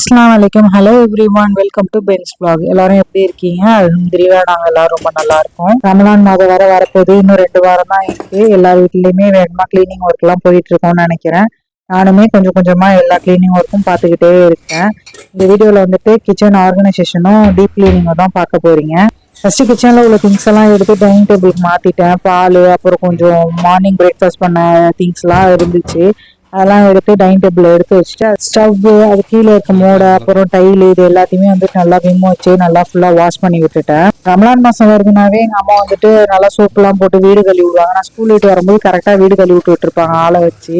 அஸ்லாம் வலைக்கம் hello everyone welcome to Ben's vlog எல்லாரும் எப்படி இருக்கீங்க? அல்ஹம்துலில்லாஹ் நாங்க எல்லாரும் ரொம்ப நல்லா இருக்கோம் ரமலான் மாதம் வர வரப்போகுது. இன்னும் ரெண்டு வாரம் தான் இருக்கு. எல்லா வீட்லயுமே வேகமா கிளீனிங் ஒர்க் எல்லாம் போயிட்டு இருக்கோம்னு நினைக்கிறேன். நானுமே கொஞ்சம் கொஞ்சமா எல்லா கிளீனிங் ஒர்க்கும் பார்த்துக்கிட்டே இருக்கேன். இந்த வீடியோல வந்துட்டு கிச்சன் ஆர்கனைசேஷனும் டீப் கிளீனிங்கும் தான் பார்க்க போறீங்க. ஃபர்ஸ்ட் கிச்சன்ல உள்ள திங்ஸ் எல்லாம் எடுத்து டைனிங் டேபிளுக்கு மாத்திட்டேன். பால் அப்புறம் கொஞ்சம் மார்னிங் பிரேக்ஃபாஸ்ட் பண்ண திங்ஸ் எல்லாம் இருந்துச்சு. அதெல்லாம் எடுத்து டைனிங் டேபிள் எடுத்து வச்சுட்டு ஸ்டவ் அது கீழே இருக்க மோடை அப்புறம் டைல் இது எல்லாத்தையுமே வந்துட்டு நல்லா விம் வச்சு நல்லா ஃபுல்லா வாஷ் பண்ணி விட்டுட்டேன். ரமலான் மாசம் வருதுனாவே எங்க அம்மா வந்துட்டு நல்லா சோப்புலாம் போட்டு வீடு கழுவி விடுவாங்க. நான் ஸ்கூல் விட்டு வரும்போது கரெக்டா வீடு கழுவி விட்டு விட்டுருப்பாங்க ஆளை வச்சு.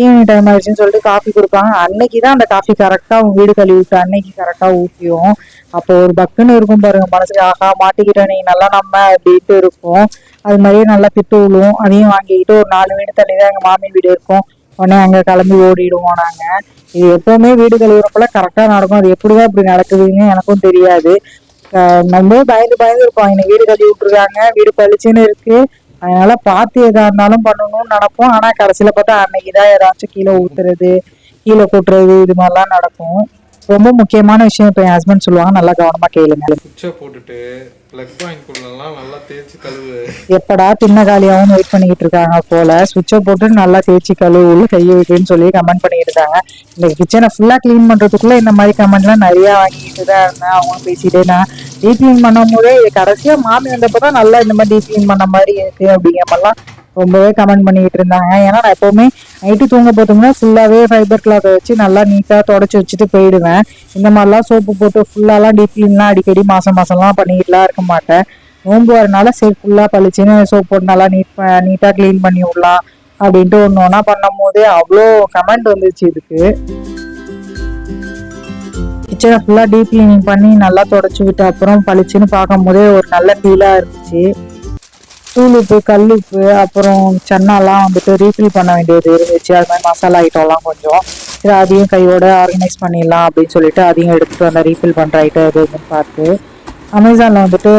ஈவினிங் டைம் ஆயிடுச்சுன்னு சொல்லிட்டு காஃபி கொடுப்பாங்க. அன்னைக்கு தான் அந்த காஃபி கரெக்டா அவங்க வீடு கழுவி விட்டு அன்னைக்கு கரெக்டா ஊற்றியும் அப்போ ஒரு பக்குன்னு இருக்கும் பாருங்க மனசுக்கு ஆஹா மாட்டிக்கிட்ட நீ நல்லா நம்ம அப்படின்ட்டு இருக்கும். அது மாதிரியே நல்லா திட்டு விழுவும். அதையும் வாங்கிக்கிட்டு ஒரு நாலு வீடு தள்ளி தான் எங்க மாமி வீடு இருக்கும். உடனே அங்க கிளம்பி ஓடிடுவோம் நாங்க. இது எப்பவுமே வீடு கழுவுறப்பல கரெக்டா நடக்கும். அது எப்படிதான் இப்படி நடக்குதுன்னு எனக்கும் தெரியாது. ஆஹ் நம்ம பயந்து பயந்து இருப்போம். இன்னைக்கு வீடு கழுவி விட்டுருக்காங்க. வீடு பளிச்சுன்னு இருக்கு. அதனால பார்த்து எதா இருந்தாலும் பண்ணணும்னு நினைப்போம். ஆனா கடைசியில பார்த்தா அன்னைக்குதான் ஏதாச்சும் கீழே ஊத்துறது கீழே கொட்டுறது இது மாதிரிலாம் நடக்கும். ரொம்ப முக்கியமான விஷயம் இப்போ என் ஹஸ்பண்ட் சொல்லுவாங்க நல்லா கவனமா கேளுங்க குச்சை போட்டுட்டு ப்ளக் பாயிண்ட்குள்ளெல்லாம் நல்லா தேய்ச்சி கழுவு. எப்படா தின்ன காலியாவும் வெயிட் பண்ணிக்கிட்டு இருக்காங்க போல. சுவிட்சை போட்டு நல்லா தேய்ச்சி கழுவு உள்ள கையை விட்டுன்னு சொல்லி கமெண்ட் பண்ணிட்டு இருந்தாங்க இந்த கிச்சனை ஃபுல்லா க்ளீன் பண்றதுக்குள்ள இந்த மாதிரி கமெண்ட்லாம் நிறைய வாங்கிட்டு தான் இருந்தேன். அவங்க பேசிட்டே நான் டீப் க்ளீன் பண்ணும் போதே கடைசியா மாமி வந்தப்பதான் நல்லா இந்த மாதிரி டீப் க்ளீன் பண்ண மாதிரி இருக்கு அப்படிங்கிற மாதிரிலாம் ரொம்பவே கமெண்ட் பண்ணிக்கிட்டு இருந்தாங்க. ஏன்னா நான் எப்பவுமே நைட்டு தூங்க போட்டோம்னா ஃபுல்லாவே ஃபைபர் கிளாத்தை வச்சு நல்லா நீட்டா தொடச்சி வச்சுட்டு போயிடுவேன். இந்த மாதிரிலாம் சோப்பு போட்டு ஃபுல்லாலாம் டீப் க்ளீன்லாம் அடிக்கடி மாசம் மாசம்லாம் பண்ணிக்கிட்டுலாம் இருக்க மாட்டேன். நோம்பு வரனால சரி ஃபுல்லா பளிச்சுன்னு சோப் போட்டு நல்லா நீட் நீட்டா க்ளீன் பண்ணி விடலாம் அப்படின்ட்டு ஒன்று ஒன்றா பண்ணும் போதே அவ்வளோ கமெண்ட் வந்துச்சு இதுக்கு. கிச்சனை ஃபுல்லாக டீப் க்ளீனிங் பண்ணி நல்லா தொடச்சி விட்ட அப்புறம் பளிச்சுன்னு பார்க்கும் போதே ஒரு நல்ல ஃபீலாக இருந்துச்சு. தூள் உப்பு கல் உப்பு அப்புறம் சன்னாலாம் வந்துட்டு ரீஃபில் பண்ண வேண்டியது இருந்துச்சு. அது மாதிரி மசாலா ஐட்டம்லாம் கொஞ்சம். சரி அதையும் கையோட ஆர்கனைஸ் பண்ணிடலாம் அப்படின்னு சொல்லிட்டு அதையும் எடுத்துகிட்டு வந்தேன் ரீஃபில் பண்ணுற ஐட்டம் எதுன்னு பார்த்து அமேசானில் வந்துட்டு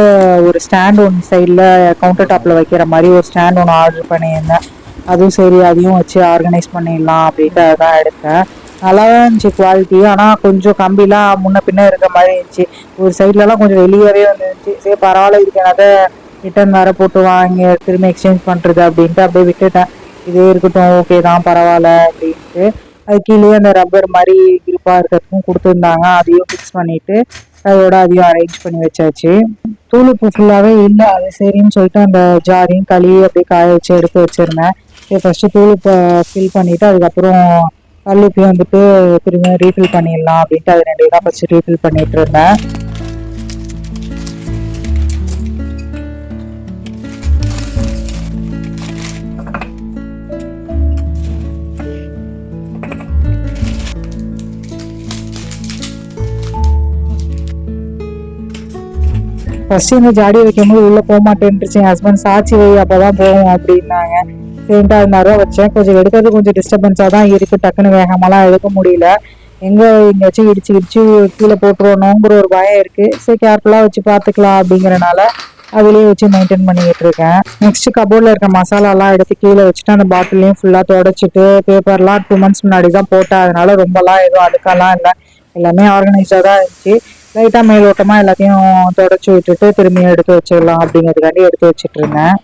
ஒரு ஸ்டாண்ட் ஒன்று சைடில் கவுண்டர் டாப்பில் வைக்கிற மாதிரி ஒரு ஸ்டாண்ட் ஒன்று ஆர்டர் பண்ணியிருந்தேன். அதுவும் சரி அதையும் வச்சு ஆர்கனைஸ் பண்ணிடலாம் அப்படின்ட்டு அதான் எடுத்தேன். நல்லா தான் இருந்துச்சு குவாலிட்டி ஆனால் கொஞ்சம் கம்பிலாம் முன்ன பின்ன இருக்க மாதிரி இருந்துச்சு. ஒரு சைட்லலாம் கொஞ்சம் வெளியவே வந்துருந்துச்சு சரி பரவாயில்ல இதுக்கு என்னதை ரிட்டர்ன் வேற போட்டு வாங்கி திரும்ப எக்ஸ்சேஞ்ச் பண்ணுறது அப்படின்ட்டு அப்படியே விட்டுட்டேன். இதே இருக்கட்டும் ஓகே தான் பரவாயில்ல அப்படின்ட்டு. அது கீழே அந்த ரப்பர் மாதிரி கிரிப்பாக இருக்கிறதுக்கும் கொடுத்துருந்தாங்க. அதையும் ஃபிக்ஸ் பண்ணிட்டு அதோட அதையும் அரேஞ்ச் பண்ணி வச்சாச்சு. தூளுப்பு ஃபுல்லாகவே இல்லை. அது சரின்னு சொல்லிட்டு அந்த ஜாரையும் கழுவி அப்படியே காய வச்சு எடுத்து வச்சிருந்தேன். ஃபஸ்ட்டு தூள் தூளுப்பை ஃபில் பண்ணிட்டு அதுக்கப்புறம் கல்லுப்பையும் வந்துட்டு திரும்ப ரீஃபில் பண்ணிடலாம் அப்படின்ட்டு அது ரெண்டு இதாக ஃபர்ஸ்ட் ரீஃபில் பண்ணிட்டு இருந்தேன். ஃபர்ஸ்ட் இந்த ஜாடி வைக்கும்போது உள்ளே போக மாட்டேன்ருச்சு என் ஹஸ்பண்ட் சாட்சி வை அப்போ தான் போவோம் அப்படின்னாங்க. சரின்ட்டு அது மாதிரி தான் வச்சேன். கொஞ்சம் எடுக்கிறது கொஞ்சம் டிஸ்டர்பன்ஸாக தான் இருக்குது டக்குன்னு வேகமாலாம் எடுக்க முடியல. எங்கே எங்கேயாச்சும் இடிச்சு இடிச்சு கீழே போட்டுருவோணுங்கிற ஒரு பயம் இருக்குது சரி கேர்ஃபுல்லாக வச்சு பார்த்துக்கலாம் அப்படிங்கிறனால அதுலேயே வச்சு மெயின்டைன் பண்ணிக்கிட்டு இருக்கேன். நெக்ஸ்ட் கபோர்டில் இருக்க மசாலாலாம் எடுத்து கீழே வச்சுட்டு அந்த பாட்டிலையும் ஃபுல்லாக தொடச்சிட்டு பேப்பர்லாம் டூ மந்த்ஸ் முன்னாடி தான் போட்டேன். அதனால ரொம்பலாம் எதுவும் அழுக்கெல்லாம் இல்லை. எல்லாமே ஆர்கனைஸ்டாக தான் இருந்துச்சு. லைட்டாக மேலோட்டமாக எல்லாத்தையும் தொடச்சி விட்டுட்டு திரும்பியும் எடுத்து வச்சிடலாம் அப்படிங்கிறதுக்காண்டி எடுத்து வச்சிட்டு இருந்தேன்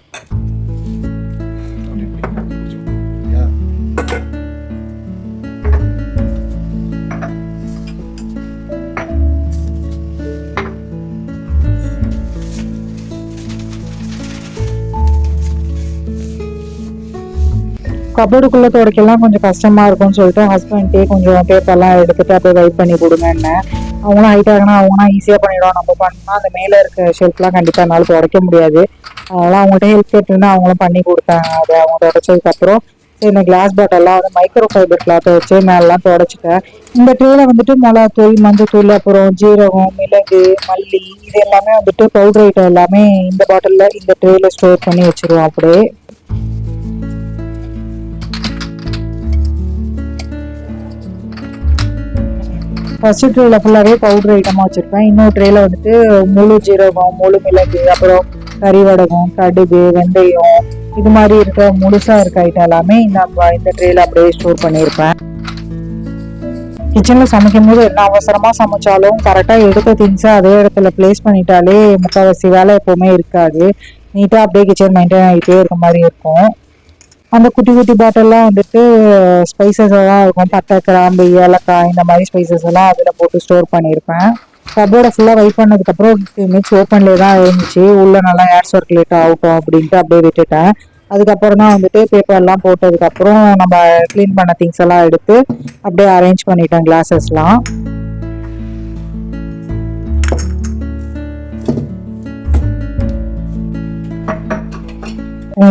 கபோர்டுக்குள்ள துடைக்கலாம் கொஞ்சம் கஷ்டமா இருக்கும்னு சொல்லிட்டு ஹஸ்பண்ட்டே கொஞ்சம் பேப்பர்லாம் எடுத்துட்டு அப்படியே வெயிட் பண்ணி கொடுங்கன்னு. அவங்களும் ஹைட் ஆகினா அவங்களாம் ஈஸியாக பண்ணிடுவோம் நம்ம பண்ணால் அந்த மேலே இருக்க ஷெல்ஃப்லாம் கண்டிப்பாக என்னால் துடைக்க முடியாது. அதெல்லாம் அவங்கள்ட்ட ஹெல்ப் கேட்டுருந்து அவங்களும் பண்ணி கொடுத்தாங்க. அதை அவங்க துடைச்சதுக்கு அப்புறம் சரி இந்த கிளாஸ் பாட்டெல்லாம் வந்து மைக்ரோ ஃபைபர் கிளாத்தை வச்சு மேலாம் துடைச்சிட்டேன். இந்த ட்ரேல வந்துட்டு மிளகாத்தூள் மஞ்சத்தூள் அப்புறம் ஜீரகம் மிளகு மல்லி இது எல்லாமே வந்துட்டு பவுடர் ஐட்டம் எல்லாமே இந்த பாட்டிலில் இந்த ட்ரேல ஸ்டோர் பண்ணி வச்சிருவோம் அப்படியே. ஃபர்ஸ்ட் ட்ரேல ஃபுல்லாகவே பவுடர் ஐட்டமாக வச்சுருப்பேன். இன்னொரு ட்ரேல வந்துட்டு முழு ஜீரகம் முழு மிளகு அப்புறம் கறி வடகம் கடுகு வெந்தயம் இது மாதிரி இருக்க முழுசாக இருக்க ஐட்டம் எல்லாமே நம்ம இந்த ட்ரேல அப்படியே ஸ்டோர் பண்ணியிருப்பேன். கிச்சனில் சமைக்கும் போது என்ன அவசரமாக சமைச்சாலும் கரெக்டாக எடுத்த திங்ஸை அதே இடத்துல பிளேஸ் பண்ணிட்டாலே முக்கால்வாசி வேலை எப்போவுமே இருக்காது. நீட்டாக அப்படியே கிச்சன் மெயின்டைன் ஆகிட்டே இருக்க மாதிரி இருக்கும். அந்த குட்டி குட்டி பாட்டில்லாம் வந்துட்டு ஸ்பைசஸ் எல்லாம் இருக்கும். பட்டை கிராம்பு ஏலக்காய் இந்த மாதிரி ஸ்பைசஸ் எல்லாம் அதில் போட்டு ஸ்டோர் பண்ணியிருப்பேன். கபோர்டை ஃபுல்லாக வெயிட் பண்ணதுக்கப்புறம் மிக்ஸ் ஓப்பன்லேயே தான் இருந்துச்சு. உள்ளே நல்லா ஏர் சர்க்குலேட் ஆகட்டும் அப்படின்ட்டு அப்படியே விட்டுட்டேன். அதுக்கப்புறம் தான் வந்துட்டு பேப்பர்லாம் போட்டதுக்கப்புறம் நம்ம க்ளீன் பண்ண திங்ஸ் எல்லாம் எடுத்து அப்படியே அரேஞ்ச் பண்ணிட்டேன் கிளாஸஸ்லாம்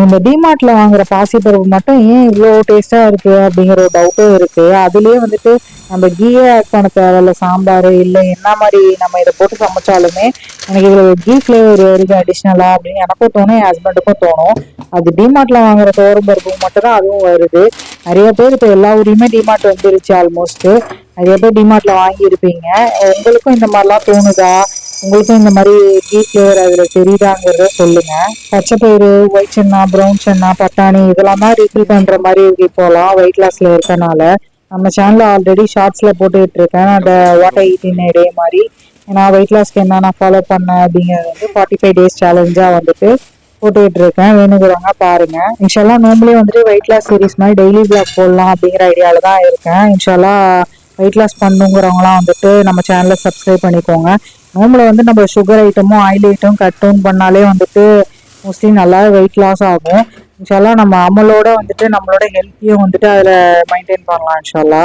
இந்த டிமார்ட்ல வாங்குற பாசிப்பருப்பு மட்டும் ஏன் இவ்வளோ டேஸ்டா இருக்கு அப்படிங்கிற ஒரு டவுட்டும் இருக்கு. அதுலயே வந்துட்டு நம்ம கீயே ஆட் பண்ண தேவையில்ல சாம்பார் இல்லை என்ன மாதிரி நம்ம இதை போட்டு சமைச்சாலுமே எனக்கு இவ்வளோ கீ ஃப்ளேவர் இருக்கு அடிஷ்னலா அப்படின்னு எனக்கும் தோணும் என் ஹஸ்பண்டுக்கும் தோணும். அது டிமார்ட்ல வாங்குற தோரம் பருப்பு மட்டும் தான் அதுவும் வருது. நிறைய பேர் இப்போ எல்லா ஊரையுமே டிமார்ட் வந்துருச்சு ஆல்மோஸ்ட் நிறைய பேர் டிமார்ட்ல வாங்கி இருப்பீங்க உங்களுக்கும் இந்த மாதிரிலாம் தோணுதா? உங்களுக்கும் இந்த மாதிரி டீ ஃப்ளேவர் அதுல தெரியுதாங்கிறத சொல்லுங்க. பச்சை பயிறு ஒயிட் சென்னா ப்ரௌன் சென்னா பட்டாணி இதெல்லாம் தான் ரீஃபில் பண்ற மாதிரி இருக்கு இப்போலாம் வெயிட் லாஸ்ல இருக்கனால. நம்ம சேனல்ல ஆல்ரெடி ஷார்ட்ஸ்ல போட்டுக்கிட்டு இருக்கேன் அந்த வாட்டர் ஈட்டின் டே மாதிரி. நான் வெயிட் லாஸ்க்கு என்ன நான் ஃபாலோ பண்ணேன் அப்படிங்கிறது வந்து ஃபார்ட்டி ஃபைவ் டேஸ் சேலஞ்சா வந்துட்டு போட்டுக்கிட்டு இருக்கேன் வேணுங்கிறவங்க பாருங்க. இன்ஷால்லா நோம்புலேயே வந்துட்டு வெயிட் லாஸ் சீரிஸ் மாதிரி டெய்லி பிளாக் போடலாம் அப்படிங்கிற ஐடியால தான் இருக்கேன். இன்ஷால்லா வெயிட் லாஸ் பண்ணுங்கிறவங்களாம் வந்துட்டு நம்ம சேனலை சப்ஸ்கிரைப் பண்ணிக்கோங்க. நோம்பில் வந்து நம்ம சுகர் ஐட்டமும் ஆயில் ஐட்டம் கட் டவுன் பண்ணாலே வந்துட்டு மோஸ்ட்லி நல்லா வெயிட் லாஸ் ஆகும். இன்ஷால்லா நம்ம அமலோட வந்துட்டு நம்மளோட ஹெல்த்தியும் வந்துட்டு அதில் மெயின்டைன் பண்ணலாம் இன்ஷால்லா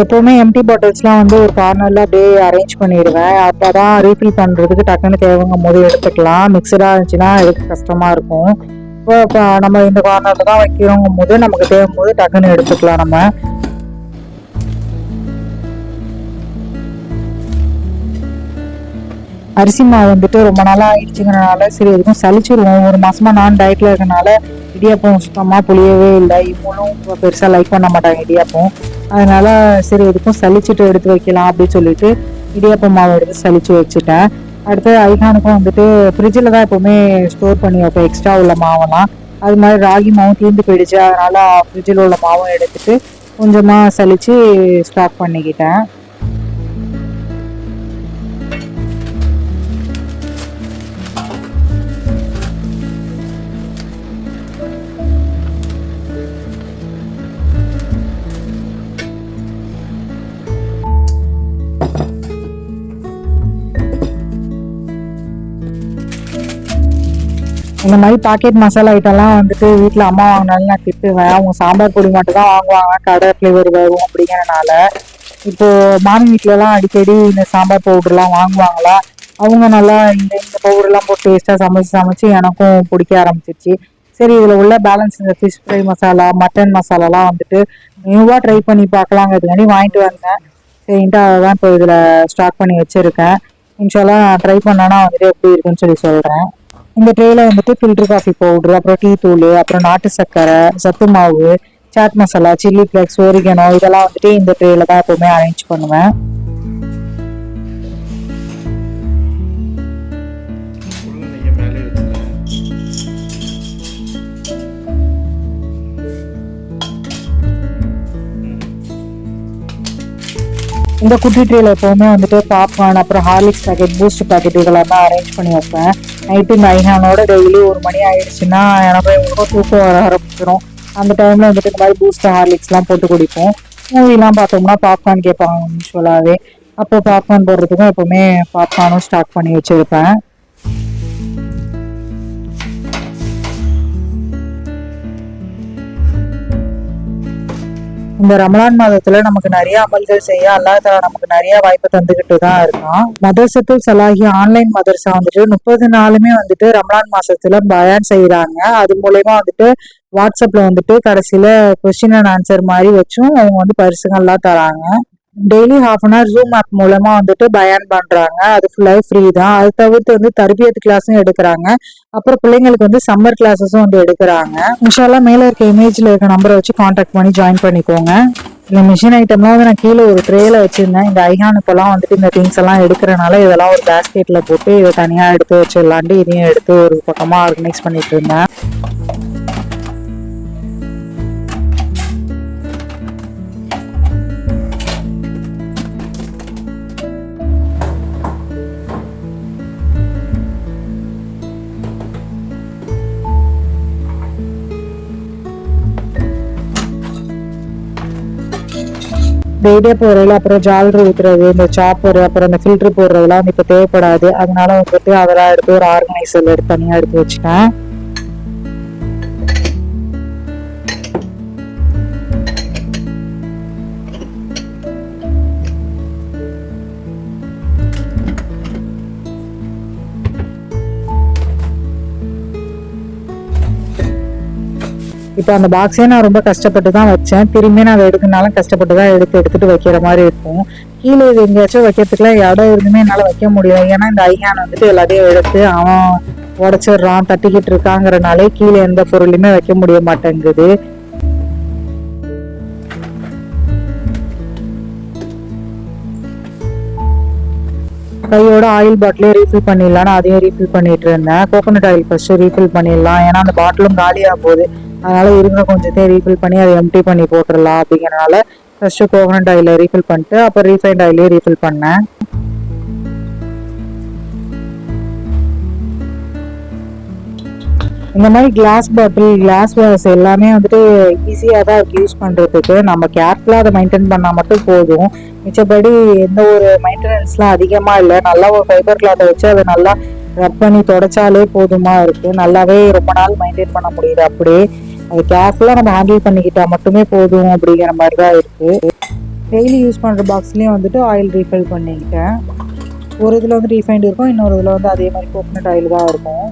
எப்போவுமே எம்டி பாட்டில்ஸ்லாம் வந்து ஒரு கார்னரில் அப்படியே அரேஞ்ச் பண்ணிடுவேன். அப்பதான் ரீஃபில் பண்ணுறதுக்கு டக்குன்னு தேவைங்கும் போது எடுத்துக்கலாம். மிக்சடாக இருந்துச்சுன்னா எடுக்க கஷ்டமாக இருக்கும். இப்போ இப்போ நம்ம இந்த கார்னர்ல தான் வைக்கிறோங்கும் போது நமக்கு தேவைம்போது டக்குன்னு எடுத்துக்கலாம் நம்ம. அரிசி மாவு வந்துட்டு ரொம்ப நாளாக ஆயிடுச்சுங்கிறனால சரி எதுக்கும் சளிச்சிருவோம். ஒரு மாசமா நான் டயட்ல இருக்கனால இடியாப்பம் சுத்தமாக புளியவே இல்லை. இவங்களும் பெருசாக லைக் பண்ண மாட்டாங்க இடியாப்பம். அதனால சரி எதுக்கும் சளிச்சிட்டு எடுத்து வைக்கலாம் அப்படின்னு சொல்லிட்டு இடியாப்பம் மாவு எடுத்து சளிச்சு வச்சுட்டேன். அடுத்து ஐகானுக்கும் வந்துட்டு ஃப்ரிட்ஜில் தான் எப்போவுமே ஸ்டோர் பண்ணி வைப்போம் எக்ஸ்ட்ரா உள்ள மாவெல்லாம். அது மாதிரி ராகி மாவும் தீர்ந்து போயிடுச்சு. அதனால ஃப்ரிட்ஜில் உள்ள மாவும் எடுத்துட்டு கொஞ்சமாக சலித்து ஸ்டாக் பண்ணிக்கிட்டேன். இந்த மாதிரி பாக்கெட் மசாலா ஐட்டம்லாம் வந்துட்டு வீட்டில் அம்மா வாங்கினாலும் நான் திட்டுவேன். அவங்க சாம்பார் பொடி மட்டும் தான் வாங்குவாங்க. கடை ஃப்ளேவர் வரும் அப்படிங்கறனால. இப்போ மாமி வீட்டிலலாம் அடிக்கடி இந்த சாம்பார் பவுடர்லாம் வாங்குவாங்களா? அவங்க நல்லா இந்த இந்த பவுடர்லாம் போட்டு டேஸ்ட்டாக சமைச்சு சமைச்சு எனக்கும் பிடிக்க ஆரம்பிச்சிருச்சு. சரி இதில் உள்ள பேலன்ஸ் இந்த ஃபிஷ் ஃப்ரை மசாலா மட்டன் மசாலாலாம் வந்துட்டு நியூவாக ட்ரை பண்ணி பார்க்கலாங்கிறதுக்காண்டி வாங்கிட்டு வந்தேன். சரின்ட்டு அதை தான் இப்போ இதில் ஸ்டார்ட் பண்ணி வச்சுருக்கேன். இன்ஷால்லாம் ட்ரை பண்ணேன்னா வந்துட்டு எப்படி இருக்குன்னு சொல்லி சொல்கிறேன் இந்த ட்ரேல வந்துட்டு ஃபில்டர் காஃபி பவுடர் அப்புறம் டீ தூள் அப்புறம் நாட்டு சர்க்கரை சத்து மாவு chaat masala chilli flakes oregano இதெல்லாம் வந்துட்டு இந்த ட்ரேல தான் எப்பவுமே அரேஞ்ச் பண்ணுவேன். இந்த குட்டி ட்ரேல எப்பவுமே வந்துட்டு பாப்கார்ன் அப்புறம் ஹார்லிக்ஸ் பேக்கெட் பூஸ்ட் பேக்கெட் இதெல்லாம் தான் அரேஞ்ச் பண்ணி வைப்பேன். நைட்டு மைஹானோட டெய்லி ஒரு மணி ஆயிடுச்சுன்னா எனக்கு ரொம்ப தூக்கம் வர ஆரம்பிச்சிடும் அந்த டைம்ல வந்துட்டு இந்த மாதிரி பூஸ்ட் ஹார்லிக்ஸ்லாம் போட்டு குடிப்போம். மூவிலாம் பார்த்தோம்னா பாப்கார்ன் கேட்பாங்க யூஸ்வலாகவே அப்போ பாப்கார்ன் போடுறதுக்கும் எப்பவுமே பாப்கார்னும் ஸ்டார்ட் பண்ணி வச்சிருப்பேன். இந்த ரமலான் மாதத்துல நமக்கு நிறைய அமல்கள் செய்ய அல்லாஹ் நமக்கு நிறைய வாய்ப்பு தந்துகிட்டு தான் இருக்கான். மதரசத்துல் சலாஹி ஆன்லைன் மதரசா வந்துட்டு முப்பது நாளுமே வந்துட்டு ரமலான் மாசத்துல பயான் செய்யறாங்க அது மூலயமா வந்துட்டு வாட்ஸ்அப்ல வந்துட்டு கடைசியில கொஸ்டின் அண்ட் ஆன்சர் மாதிரி வச்சும் அவங்க வந்து பரிசுகள்லாம் தராங்க. Daily half an hour zoom app மூலமா வந்துட்டு பயான் பண்றாங்க. அது ஃபுல்லாவே ஃப்ரீ தான். அது தவிர்த்து வந்து தர்பியத் கிளாஸும் எடுக்கிறாங்க. அப்புறம் பிள்ளைங்களுக்கு வந்து சம்மர் கிளாஸஸும் வந்து எடுக்கிறாங்க. இன்ஷால்லா மேல இருக்க இமேஜ்ல இருக்க நம்பரை வச்சு காண்டாக்ட் பண்ணி ஜாயின் பண்ணிக்கோங்க. இந்த மிஷின் ஐட்டம்லாம் வந்து நான் கீழே ஒரு ட்ரேல வச்சிருந்தேன். இந்த ஐஹானுக்கெல்லாம் வந்துட்டு இந்த திங்ஸ் எல்லாம் எடுக்கிறனால இதெல்லாம் ஒரு பேஸ்கெட்ல போட்டு இதை தனியா எடுத்து வச்சிடலான்ட்டு இதையும் எடுத்து ஒரு பக்கமா ஆர்கனைஸ் பண்ணிட்டு இருந்தேன். டெய்லியே போடுறதுல அப்புறம் ஜாலரி ஊத்துறது இந்த சாப்பர் அப்புறம் இந்த ஃபில்டர் போடுறதுலாம் வந்து இப்போ தேவைப்படாது. அதனால வந்துட்டு அதெல்லாம் எடுத்து ஒரு ஆர்கனைசர் எடுத்து தனியாக எடுத்து வச்சுட்டேன். இப்போ அந்த பாக்ஸே நான் ரொம்ப கஷ்டப்பட்டு தான் வச்சேன். திரும்பி நான் அதை எடுக்கனாலும் கஷ்டப்பட்டு தான் எடுத்து எடுத்துட்டு வைக்கிற மாதிரி இருக்கும். கீழே இது எங்கேயாச்சும் வைக்கிறதுக்குலாம் இடம் இருந்துமே என்னால் வைக்க முடியல. ஏன்னா இந்த ஐயான் வந்துட்டு எல்லாத்தையும் எடுத்து அவன் உடச்சிடுறான் தட்டிக்கிட்டு இருக்காங்கிறனாலே கீழே எந்த பொருளுமே வைக்க முடிய மாட்டேங்குது. கையோட ஆயில் பாட்டிலே ரீஃபில் பண்ணிடலாம்னு அதையும் ரீஃபில் பண்ணிட்டு இருந்தேன். கோகோனட் ஆயில் ஃபர்ஸ்ட் ரீஃபில் பண்ணிடலாம். ஏன்னா அந்த பாட்டிலும் காலியாக போகுது. அதனால இருக்கிற கொஞ்சத்தையும் ரீஃபில் பண்ணி அதை எம்டி பண்ணி போட்டுடலாம் அப்படிங்கறனால ஃபர்ஸ்ட் கோகனட் ஆயில ரீஃபில் பண்ணிட்டு அப்புறம் ரீஃபைண்ட் ஆயிலே ரீஃபில் பண்ணேன். இந்த மாதிரி கிளாஸ் பாட்டில் கிளாஸ் வாஸ் எல்லாமே வந்துட்டு ஈஸியாக தான் இருக்கு யூஸ் பண்ணுறதுக்கு நம்ம கேர்ஃபுல்லாக அதை மெயின்டைன் பண்ணால் மட்டும் போதும். மிச்சபடி எந்த ஒரு மெயின்டெனன்ஸ்லாம் அதிகமாக இல்லை. நல்லா ஒரு ஃபைபர் கிளாத்தை வச்சு அதை நல்லா ரப் பண்ணி தொடச்சாலே போதுமா இருக்குது நல்லாவே ரொம்ப நாள் மெயின்டைன் பண்ண முடியுது அப்படியே. அது கேர்ஃபுல்லாக நம்ம ஹேண்டில் பண்ணிக்கிட்டா மட்டுமே போதும் அப்படிங்கிற மாதிரி தான் இருக்கு டெய்லி யூஸ் பண்ணுற பாக்ஸ்லேயும் வந்துட்டு ஆயில் ரீஃபில் பண்ணிக்கிட்டேன் ஒரு இதில் வந்து ரீஃபைண்ட் இருக்கும் இன்னொரு இதில் வந்து அதே மாதிரி கோகனட் ஆயில் தான் இருக்கும்.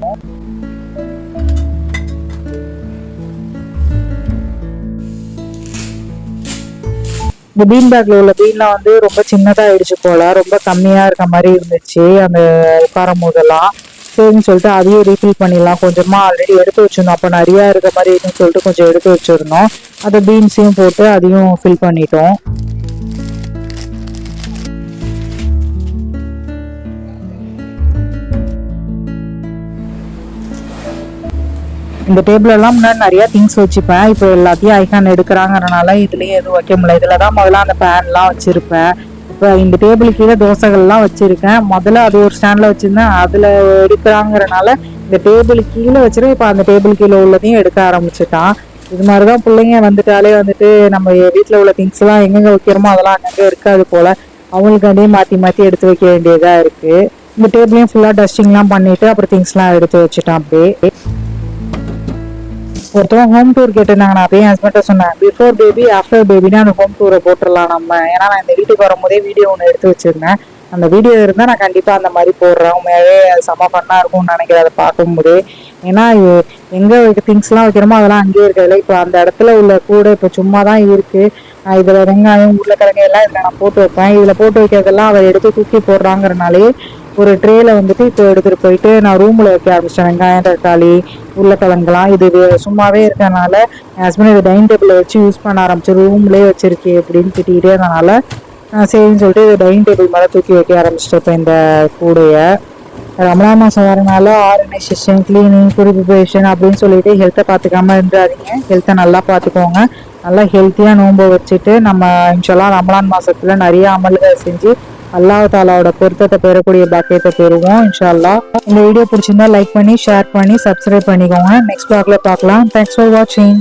இந்த பீன் பேக்ல உள்ள பீன்லாம் வந்து ரொம்ப சின்னதாயிடுச்சு போல ரொம்ப கம்மியா இருக்க மாதிரி இருந்துச்சு அந்த உட்காரும் போதெல்லாம் சரின்னு சொல்லிட்டு அதையும் ரீஃபில் பண்ணிடலாம். கொஞ்சமா ஆல்ரெடி எடுத்து வச்சிருந்தோம். அப்போ நிறையா இருக்க மாதிரி இருக்குன்னு சொல்லிட்டு கொஞ்சம் எடுத்து வச்சிருந்தோம். அதை பீன்ஸையும் போட்டு அதையும் ஃபில் பண்ணிட்டோம். இந்த டேபிள் எல்லாம் முன்னாடி நிறைய திங்ஸ் வச்சுப்பேன். இப்போ எல்லாத்தையும் ஐகான் எடுக்கிறாங்கறனால இதுலேயும் எதுவும் வைக்க முடியல. இதில் தான் முதல்ல அந்த பேன்லாம் வச்சிருப்பேன். இப்போ இந்த டேபிள் கீழே தோசைகள்லாம் வச்சிருக்கேன். முதல்ல அது ஒரு ஸ்டாண்டில் வச்சுருந்தேன். அதில் எடுக்கிறாங்கிறனால இந்த டேபிள் கீழே வச்சுட்டு இப்போ அந்த டேபிள் கீழே உள்ளதையும் எடுக்க ஆரம்பிச்சிட்டான். இது மாதிரி தான் பிள்ளைங்க வந்துட்டாலே வந்துட்டு நம்ம வீட்டில் உள்ள திங்ஸ்லாம் எங்கெங்கே வைக்கிறோமோ அதெல்லாம் அங்கங்கே இருக்காது போல். அவங்களுக்காண்டியே மாற்றி மாற்றி எடுத்து வைக்க வேண்டியதாக இருக்குது இந்த டேபிளையும் ஃபுல்லாக டஸ்டிங்லாம் பண்ணிவிட்டு அப்புறம் திங்ஸ்லாம் எடுத்து வச்சுட்டான் அப்படியே. ஒருத்தவங்க ஹோம் டூர் கேட்டிருந்தாங்க நான் என் ஹஸ்பண்ட சொன்னேன் பிஃபோர் பேபி ஆஃப்டர் பேபினா அந்த ஹோம் டூரை போட்டுடலாம் நம்ம. ஏன்னா நான் இந்த வீட்டுக்கு வரும்போதே வீடியோ ஒன்று எடுத்து வச்சிருந்தேன். அந்த வீடியோ இருந்தால் நான் கண்டிப்பாக அந்த மாதிரி போடுறேன். உண்மையாகவே அது செம்ம ஃபன்னாக இருக்கும்னு நினைக்கிறேன் அதை பார்க்கும்போதே. ஏன்னா எங்கே திங்ஸ்லாம் வைக்கிறோமோ அதெல்லாம் அங்கேயே இருக்கிறதுல இப்போ அந்த இடத்துல உள்ள கூட இப்போ சும்மா தான் இருக்குது இதில் வெங்காயம் உருளைக்கிழங்கு எல்லாம் இதில் நான் போட்டு வைப்பேன். இதில் போட்டு வைக்கிறதெல்லாம் அவர் எடுத்து தூக்கி போடுறாங்கிறனாலே ஒரு ட்ரேல வந்துட்டு இப்போ எடுத்துகிட்டு போயிட்டு நான் ரூமில் வைக்க ஆரம்பிச்சிட்டேன். வெங்காயம் தக்காளி உருளைக்கிழங்குலாம் இது சும்மாவே இருக்கனால என் ஹஸ்பண்ட் இது டைனிங் டேபிளை வச்சு யூஸ் பண்ண ஆரம்பிச்சு ரூம்லேயே வச்சிருக்கே அப்படின்னு திட்டிகிட்டே இருந்தனால சரின்னு சொல்லிட்டு இது டைனிங் டேபிள் மேலே தூக்கி வைக்க ஆரம்பிச்சிட்டேன் இப்போ இந்த கூடையை. ரமலான் மாதம் வரனால ஆர்கனைசேஷன் கிளீனிங் ப்ரிப்பரேஷன் அப்படின்னு சொல்லிட்டு ஹெல்த்தை பார்த்துக்காம இருந்துடாதீங்க ஹெல்த்தை நல்லா பார்த்துக்கோங்க நல்லா ஹெல்த்தியாக நோன்பு வச்சுட்டு நம்ம இன்ஷால்லாம் ரமலான் மாதத்தில் நிறைய அமல்கள் செஞ்சு அல்லாஹ் தாலாவோட பொருத்தத்தை பெறக்கூடிய பாக்கியத்தை பெறுவோம் இன்ஷா அல்லாஹ் இந்த வீடியோ பிடிச்சிருந்தா லைக் பண்ணி ஷேர் பண்ணி சப்ஸ்கிரைப் பண்ணிக்கோங்க. நெக்ஸ்ட் பிளாக்ல பார்க்கலாம். தேங்க்ஸ் ஃபார் வாட்சிங்